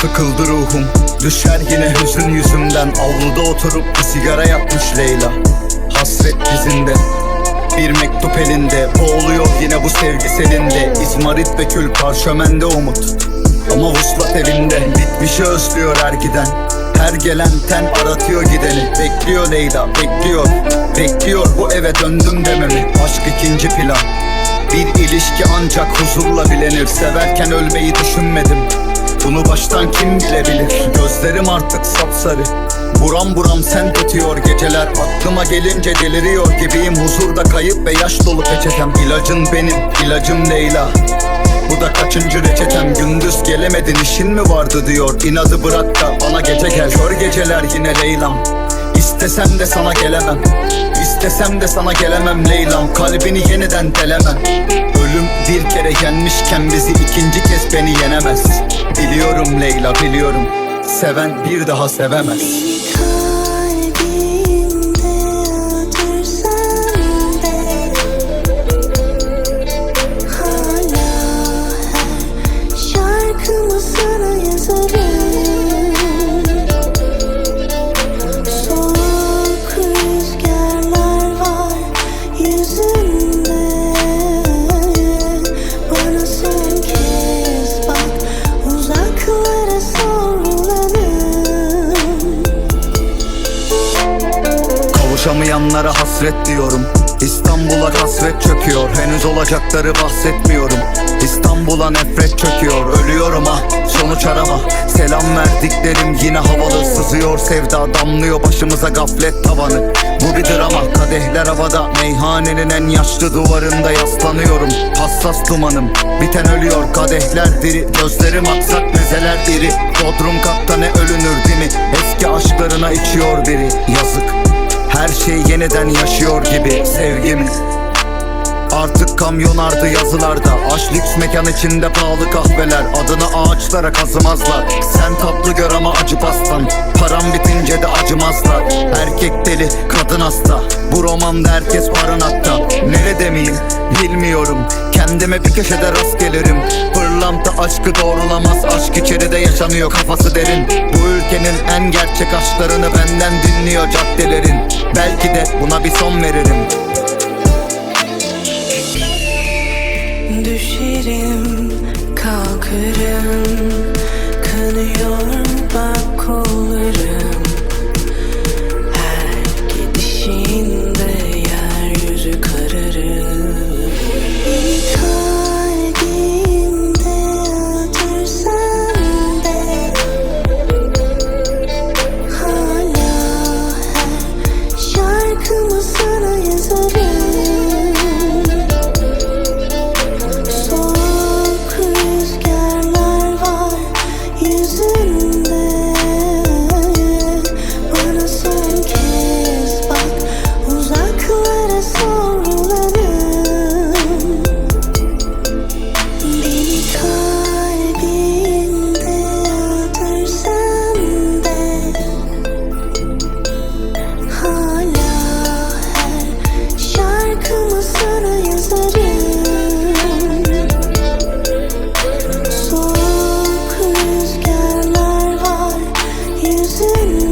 sıkıldı ruhum Düşer yine hüzün yüzümden Avluda oturup bir sigara yakmış Leyla. Hasret dizinde bir mektup elinde. Boğuluyor yine bu sevgi selinde. İzmarit ve kül parşömende umut. Ama vuslat evinde Bitmişi özlüyor her giden. Her gelen ten aratıyor gideni. Bekliyor Leyla bekliyor. Bekliyor bu eve döndüm dememi. Aşk ikinci plan. Bir ilişki ancak huzurla bilenir. Severken ölmeyi düşünmedim Bunu baştan kim bilebilir? Gözlerim artık sapsarı. Buram buram sen tutuyor geceler. Aklıma gelince deliriyor gibiyim. Huzurda kayıp ve yaş dolu peçetem. İlacın benim, ilacım Leyla. Bu da kaçıncı reçetem? Gündüz gelemedin işin mi vardı diyor. İnadı bırak da bana gece gel. Kör geceler yine Leylam. İstesem de sana gelemem. İstesem de sana gelemem Leylam. Kalbini yeniden delemem. Ölüm bir kere yenmişken bizi ikinci kez beni yenemez Biliyorum Leyla biliyorum. Seven bir daha sevemez Kavuşamayanlara hasret diyorum. İstanbul'a kasvet çöküyor. Henüz olacakları bahsetmiyorum. İstanbul'a nefret çöküyor. Ölüyorum ah sonuç arama. Selam verdiklerim yine havalı. Sızıyor sevda damlıyor başımıza gaflet tavanı. Bu bir drama. Kadehler havada. Meyhanenin en yaşlı duvarında yaslanıyorum. Hassas dumanım. Biten ölüyor. Kadehler diri. Gözlerim aksak mezeler diri. Bodrum katta ne ölünür değil mi? Eski aşklarına içiyor biri. Yazık her şey yeniden yaşıyor gibi sevgimiz Artık kamyon ardı yazılarda. Aş lüks mekan içinde pahalı kahveler. Adını ağaçlara kazımazlar. Sen tatlı gör ama acı pastan. Param bitince de acımazlar. Erkek deli kadın hasta. Bu romanda herkes barınakta Nerede miyim? Bilmiyorum. Kendime bir köşede rast gelirim. Pırlanta aşkı doğrulamaz. Aşk içeride yaşanıyor kafası derin. Bu ülkenin en gerçek aşklarını benden dinliyor caddelerin. Belki de buna bir son veririm Düşerim, kalkarım You.